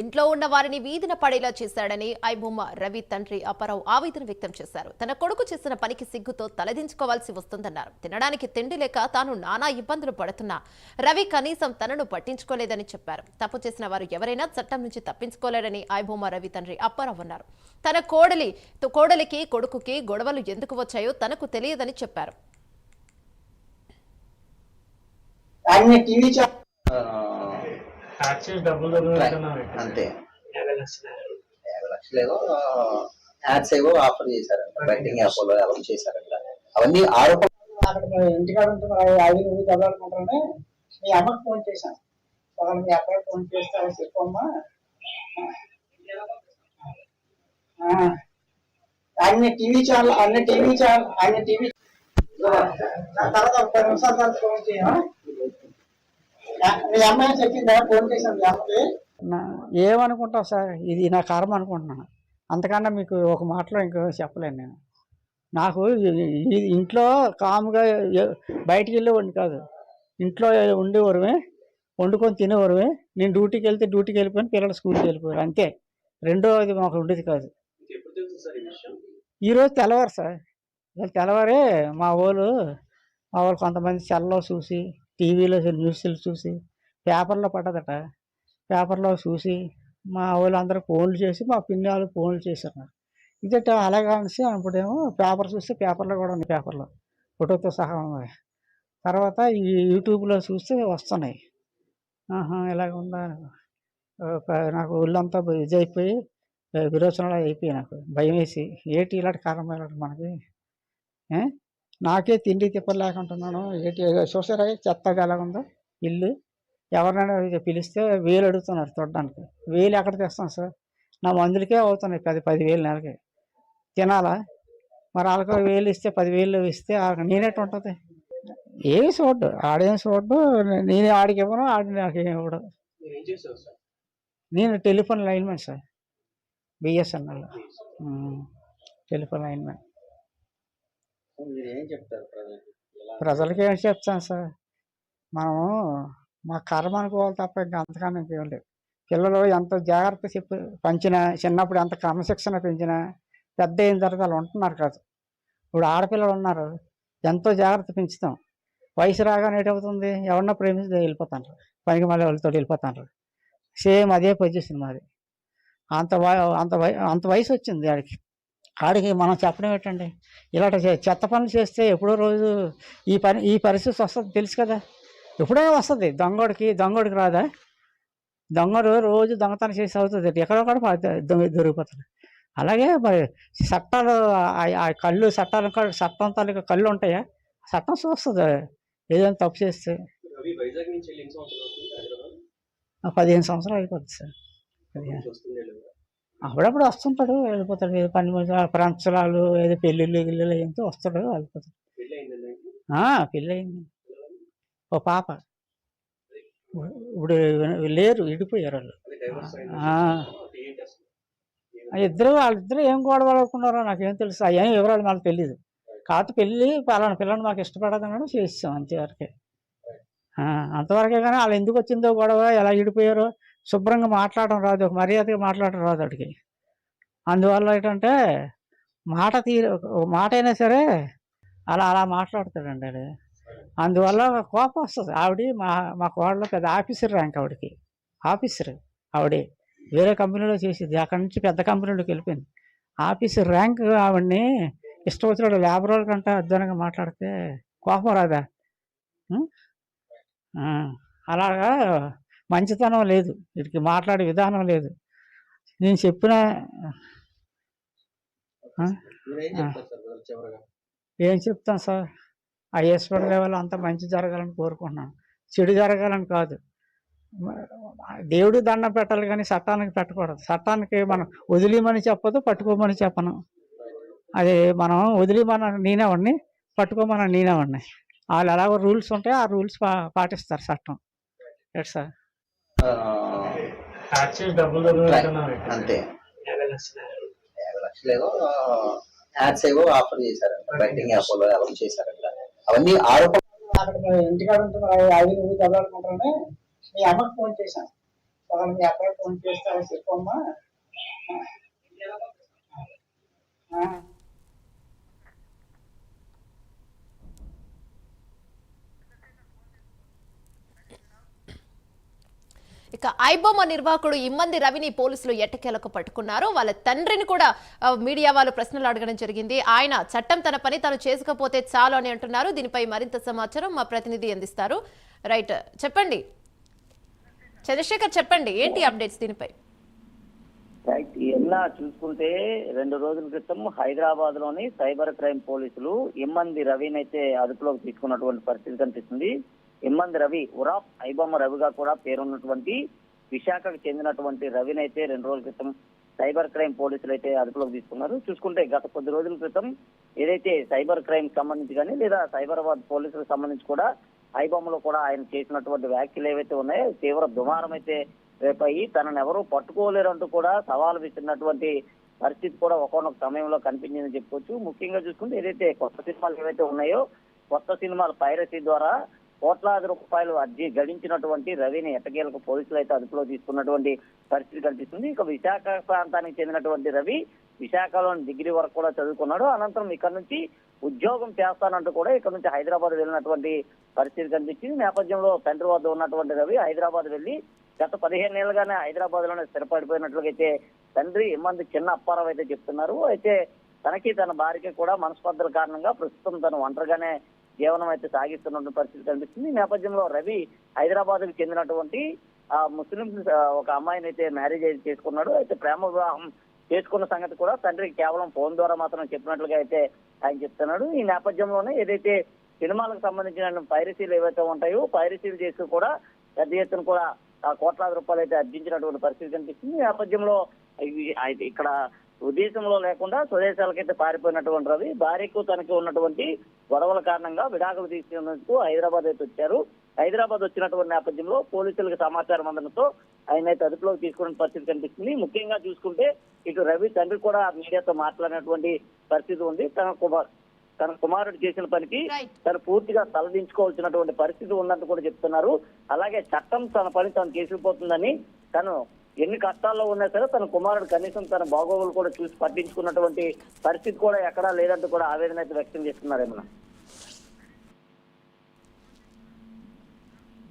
ఇంట్లో ఉన్న వారిని వీధిన పడేలా చేశాడని ఐబొమ్మ రవి తండ్రి అప్పారావు ఆవేదన వ్యక్తం చేశారు. తన కొడుకు చేసిన పనికి సిగ్గుతో తలదించుకోవాల్సి వస్తుందన్నారు. తినడానికి తిండి లేక తాను నానా ఇబ్బందులు పడుతున్నా. రవి కనీసం తనను పట్టించుకోలేదని చెప్పారు. తప్పు చేసిన వారు ఎవరైనా చట్టం నుంచి తప్పించుకోలేడని ఐబొమ్మ రవి తండ్రి అప్పారావు అన్నారు. తన కోడలి కోడలికి కొడుకుకి గొడవలు ఎందుకు వచ్చాయో తనకు తెలియదని చెప్పారు. టీవీ అంతే. యాభై లక్షలు. యాభై లక్షలు ఏదో యాడ్స్ ఏవో ఆఫర్ చేశారంట. బెట్టింగ్ యాప్లో ఎవరు చేశారంట. అవన్నీ ఆరోపణ ఇంటికాడ ఐదు నువ్వు చదవాలనుకుంటానే మీ అమ్మకి ఫోన్ చేశాను. ఒకవేళ మీ అబ్బాయి ఫోన్ చేస్తే అలా చెప్పమ్మా. ఆ, అన్ని టీవీ ఛానల్ అన్ని టీవీ ఛానల్ అన్ని టీవీ తర్వాత ఒక పది నిమిషాల తర్వాత ఫోన్ చేయమా మీ అమ్మాయి చెప్పిందా? ఫోన్ చేశాను మీ అమ్మకి ఏమనుకుంటావు సార్? ఇది నా కర్మ అనుకుంటున్నాను. అంతకన్నా మీకు ఒక మాటలో ఇంకో చెప్పలేను నేను. నాకు ఇంట్లో కాముగా బయటికి వెళ్ళేవాడిని కాదు. ఇంట్లో ఉండేవారమే వండుకొని తినేవారమే. నేను డ్యూటీకి వెళ్తే డ్యూటీకి వెళ్ళిపోయాను పిల్లలు స్కూల్కి వెళ్ళిపోయారు. అంతే. రెండోది మాకు ఉండేది కాదు. ఈరోజు తెల్లవారు సార్. ఇవాళ తెల్లవారే మా వాళ్ళు మా వాళ్ళు కొంతమంది సెల్లో చూసి టీవీలో న్యూస్లు చూసి పేపర్లో పడ్డదట పేపర్లో చూసి మా వాళ్ళందరూ ఫోన్లు చేసి మా పిన్ని వాళ్ళు ఫోన్లు చేశారు. నాకు ఇదట అలాగా అనేసి అప్పుడేమో పేపర్ చూస్తే పేపర్లో కూడా ఉంది పేపర్లో. ఫోటోతో సహా ఉన్నాయి. తర్వాత ఈ యూట్యూబ్లో చూస్తే వస్తున్నాయి. ఆహా ఇలాగ ఉందా? నాకు ఒళ్ళంతా ఇది అయిపోయి విరోచనలు అయిపోయి నాకు. భయం వేసి. ఏటి ఇలాంటి కారణం ఇలాంటి మనకి నాకే తిండి తిప్పలు లేకుంటున్నాను ఏంటి చూసారా? చెత్తగా ఎలా ఉందో ఇల్లు. ఎవరినైనా పిలిస్తే వేలు అడుగుతున్నారు చూడడానికి. వేలు ఎక్కడ తెస్తాం సార్? నా మందులకే అవుతున్నాయి పది పదివేలు నెలకి. తినాలా? మరి వాళ్ళకి వేలు ఇస్తే పదివేలు ఇస్తే ఆ- నేనేటి ఉంటుంది? ఏమి చూడ్డు. ఆడేం చూడ్డు. నేను ఆడికి ఇవ్వను ఆడి నాకు ఏమి ఇవ్వడు. నేను telephone lineman sir. BSNL telephone lineman మీరు ఏం చెప్తారు ప్రజలకి? ప్రజలకి ఏం చెప్తాను సార్? మనము మా కర్మ అనుకోవాలి తప్ప ఇంకా అంతకన్నా ఇంకేం లేదు పిల్లలు ఎంత జాగ్రత్త చెప్పి పెంచినా చిన్నప్పుడు ఎంత క్రమశిక్షణ పెంచినా పెద్ద అయిన తర్వాత వాళ్ళు ఉంటున్నారు కాదు. ఇప్పుడు ఆడపిల్లలు ఉన్నారు. ఎంతో జాగ్రత్త పెంచుతాం. వయసు రాగానే ఏటవుతుంది ఎవరన్నా ప్రేమిస్తే వెళ్ళిపోతాను పనికి మళ్ళీ వాళ్ళతో వెళ్ళిపోతాను సేమ్ అదే పొజిషన్ మాది. అంత అంత అంత వయసు వచ్చింది ఆడికి. ఆడికి మనం చెప్పడం ఏంటండి? ఇలాంటి చెత్త పనులు చేస్తే ఎప్పుడో రోజు ఈ పని ఈ పరిస్థితి వస్తుంది తెలుసు కదా? ఎప్పుడో వస్తుంది. దొంగోడికి దొంగోడికి రాదా? దొంగడు రోజు దొంగతనం చేసి అవుతుంది ఎక్కడొక్కడ పా- దొ- దొరికిపోతాడు. అలాగే మరి చట్టాలు ఆ- కళ్ళు చట్టాలు చట్టం తాలూకా కళ్ళు ఉంటాయా? చట్టం చూస్తుంది. ఏదైనా తప్పు చేస్తే. పదిహేను సంవత్సరాలు అయిపోతుంది సార్. పదిహేను అప్పుడప్పుడు వస్తుంటాడు వెళ్ళిపోతాడు. ఏదో పని ప్రంచలాలు ఏదో పెళ్ళిళ్ళు గిళ్ళిళ్ళు ఏంటో వస్తాడు వెళ్ళిపోతాడు. పెళ్ళి అయింది ఓ పాప. ఇప్పుడు లేరు విడిపోయారు వాళ్ళు. ఇద్దరు వాళ్ళిద్దరు ఏం గొడవ పడుకున్నారో నాకేం తెలుసు. అయ్యేం వివరాలు మాకు తెలియదు కాకపోతే పెళ్ళి పలానా పిల్లని మాకు ఇష్టపడదని చేసాం అంతవరకే. అంతవరకే కానీ వాళ్ళు ఎందుకు వచ్చిందో గొడవ ఎలా విడిపోయారో శుభ్రంగా మాట్లాడడం రాదు ఒక మర్యాదగా మాట్లాడడం రాదు వాడికి. అందువల్ల ఏంటంటే మాట తీ మాట అయినా సరే అలా అలా మాట్లాడతాడండి అది అందువల్ల కోపం వస్తుంది. ఆవిడ మా మా కోడలో పెద్ద ఆఫీసర్ ర్యాంక్ ఆవిడకి. ఆఫీసర్ ఆవిడే. వేరే కంపెనీలో చేసేది. అక్కడి నుంచి పెద్ద కంపెనీలోకి వెళ్ళిపోయింది. ఆఫీసర్ ర్యాంక్ ఆవిడ్ని ఇష్టం వచ్చినప్పుడు లేబర్ వాళ్ళ కంటే అధ్వానంగా మాట్లాడితే కోపం రాదా? అలాగా మంచితనం లేదు. వీటికి మాట్లాడే విధానం లేదు. నేను చెప్పిన ఏం చెప్తాను సార్? ఈశ్వర లెవెల్ అంతా మంచి జరగాలని కోరుకుంటున్నాను. చెడు జరగాలని కాదు. దేవుడికి దండం పెట్టాలి కానీ చట్టానికి పెట్టకూడదు. చట్టానికి మనం వదిలేమని చెప్పదు పట్టుకోమని చెప్పను. అది మనం వదిలేమన నేనేవాడిని పట్టుకోమని నేనేవాడిని. వాళ్ళు ఎలాగో రూల్స్ ఉంటాయి ఆ రూల్స్ పా పాటిస్తారు చట్టం ఎట్ సార్? అంతే. యాభై లక్షలు. ఏదో యాడ్స్ ఏవో ఆఫర్ చేశారంట బెట్టింగ్ యాప్లో ఎవరు చేశారంట. అవన్నీ ఆరోపణ ఇంటికాడ ఐదు నువ్వు చదవాలనుకుంటానే మీ అమ్మకి ఫోన్ చేశాను. మీ అబ్బాయి ఫోన్ చేస్తారో చెప్పమ్మా. ఇక ఐబొమ్మ నిర్వాహకుడు ఇమ్మంది రవిని పోలీసులు ఎట్టకేలకు పట్టుకున్నారు. వాళ్ళ తండ్రిని కూడా మీడియా వాళ్ళు ప్రశ్నలు అడగడం జరిగింది. ఆయన చట్టం తన పని తాను చేసుకపోతే చాలు అని అంటున్నారు. దీనిపై మరింత సమాచారం మా ప్రతినిధి అందిస్తారు. రైట్ చెప్పండి. చంద్రశేఖర్ చెప్పండి. ఏంటి అప్డేట్స్ దీనిపై? రైట్ ఇలా చూసుకుంటే రెండు రోజుల క్రితం హైదరాబాద్లోని సైబర్ క్రైమ్ పోలీసులు ఇమ్మంది రవిని అయితే అదుపులోకి తీసుకున్నటువంటి పరిస్థితి కనిపిస్తుంది. ఇమ్మంది రవి ఉరాఫ్ ఐబొమ్మ రవిగా కూడా పేరున్నటువంటి విశాఖకు చెందినటువంటి రవిని అయితే రెండు రోజుల క్రితం సైబర్ క్రైమ్ పోలీసులు అయితే అదుపులోకి తీసుకున్నారు. చూసుకుంటే గత కొద్ది రోజుల క్రితం ఏదైతే సైబర్ క్రైమ్ సంబంధించి కానీ లేదా సైబరాబాద్ పోలీసులకు సంబంధించి కూడా ఐబొమ్మలో కూడా ఆయన చేసినటువంటి వ్యాఖ్యలు ఏవైతే ఉన్నాయో తీవ్ర దుమారం అయితే రేపయి తనను ఎవరూ పట్టుకోలేరంటూ కూడా సవాలు విస్తున్నటువంటి పరిస్థితి కూడా ఒకనొక సమయంలో కనిపించిందని చెప్పుకోవచ్చు. ముఖ్యంగా చూసుకుంటే ఏదైతే కొత్త సినిమాలు ఏవైతే ఉన్నాయో కొత్త సినిమాల పైరసీ ద్వారా కోట్లాది రూపాయలు అర్జీ గడించినటువంటి రవిని ఎట్టకేలకు పోలీసులు అయితే అదుపులో తీసుకున్నటువంటి పరిస్థితి కనిపిస్తుంది. ఇక విశాఖ ప్రాంతానికి చెందినటువంటి రవి విశాఖలోని డిగ్రీ వరకు కూడా చదువుకున్నాడు. అనంతరం ఇక్కడ నుంచి ఉద్యోగం చేస్తానంటూ కూడా ఇక్కడ నుంచి హైదరాబాద్ వెళ్ళినటువంటి పరిస్థితి కనిపించింది నేపథ్యంలో తండ్రి వద్ద ఉన్నటువంటి రవి హైదరాబాద్ వెళ్ళి గత పదిహేను ఏళ్ళుగానే హైదరాబాద్లోనే స్థిరపడిపోయినట్లుగా అయితే తండ్రి ఇమ్మంది చిన్న అప్పారావు అయితే చెప్తున్నారు. అయితే తనకి తన భార్యకి కూడా మనస్పర్ధల కారణంగా ప్రస్తుతం తను ఒంటరిగానే జీవనం అయితే సాగిస్తున్న పరిస్థితి కనిపిస్తుంది. ఈ నేపథ్యంలో రవి హైదరాబాద్కు చెందినటువంటి ఆ ముస్లిం ఒక అమ్మాయిని అయితే మ్యారేజ్ అయితే చేసుకున్నాడు. అయితే ప్రేమ వివాహం చేసుకున్న సంగతి కూడా తండ్రికి కేవలం ఫోన్ ద్వారా మాత్రం చెప్పినట్లుగా అయితే ఆయన చెప్తున్నాడు. ఈ నేపథ్యంలోనే ఏదైతే సినిమాలకు సంబంధించిన పైరసీలు ఏవైతే ఉంటాయో పైరసీలు చేస్తూ కూడా పెద్ద ఎత్తున కూడా కోట్లాది రూపాయలు అయితే అర్జించినటువంటి పరిస్థితి కనిపిస్తుంది. ఈ నేపథ్యంలో అయితే ఇక్కడ ఉద్దేశంలో లేకుండా స్వదేశాలకైతే పారిపోయినటువంటి రవి భార్యకు తనకి ఉన్నటువంటి గొడవల కారణంగా విడాకులు తీసుకునేందుకు హైదరాబాద్ అయితే వచ్చారు. హైదరాబాద్ వచ్చినటువంటి నేపథ్యంలో పోలీసులకు సమాచారం అందడంతో ఆయన అయితే అదుపులోకి తీసుకునే పరిస్థితి కనిపిస్తుంది. ముఖ్యంగా చూసుకుంటే ఇటు రవి తండ్రి కూడా మీడియాతో మాట్లాడినటువంటి పరిస్థితి ఉంది. తన కుమార్ తన కుమారుడు చేసిన పనికి తను పూర్తిగా తలదించుకోవాల్సినటువంటి పరిస్థితి ఉన్నట్టు కూడా చెప్తున్నారు. అలాగే చట్టం తన పని తను చేసుకుపోతుందని తను ఎన్ని కష్టాల్లో ఉన్నా సరే తన కుమారుడు కనీసం తన బాగోగులు కూడా చూసి పట్టించుకున్నటువంటి పరిస్థితి కూడా ఎక్కడా లేదంటూ కూడా ఆవేదన అయితే వ్యక్తం చేస్తున్నారు ఏమన్నా